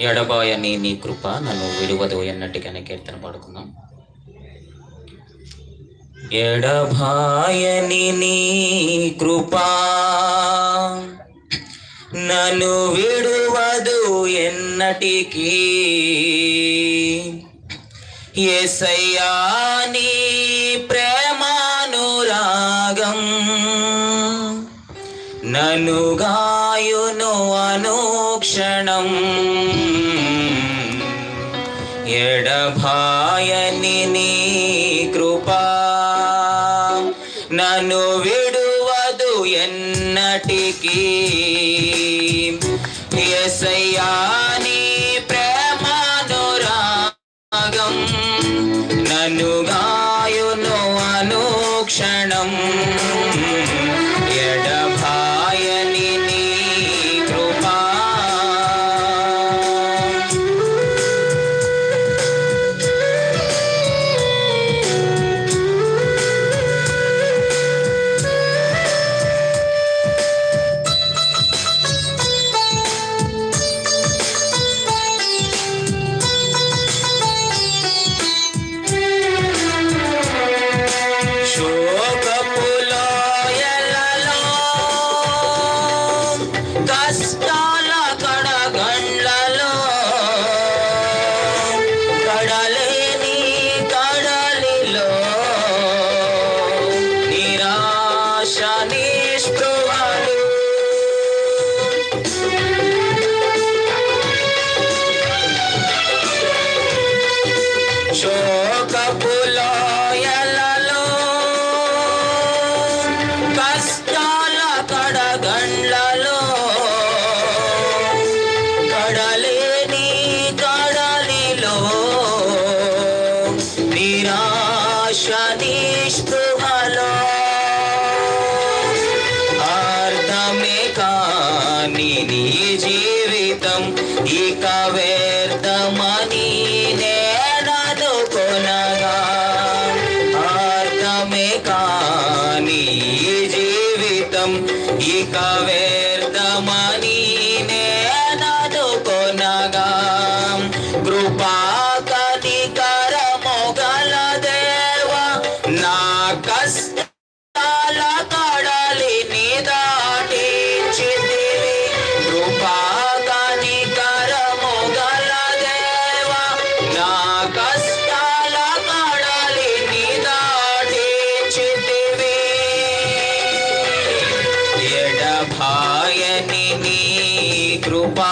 ఎడబాయని నీ కృప నన్ను విడువదు ఎన్నటికైనా కీర్తన పాడుకుందాం. ఎడబాయని నీ కృపా నన్ను విడువదు ఎన్నటికీ. ఎసయ్యా నీ నన్ను గాయును అనుక్షణం. ఎడభాయని నీ కృపా. నన్ను విడువదు ఎన్నటికీ. ఎసయ్యా శోకపు కష్టాల కడగండ్లలో కడలేని కడలిలో నిరాశ నిస్పృహలో అర్థమే కాని నీ జీవితం ఇక వ్యర్థమని వ్యర్థమని నేనను కృపా ఎడభాయని నీ కృపా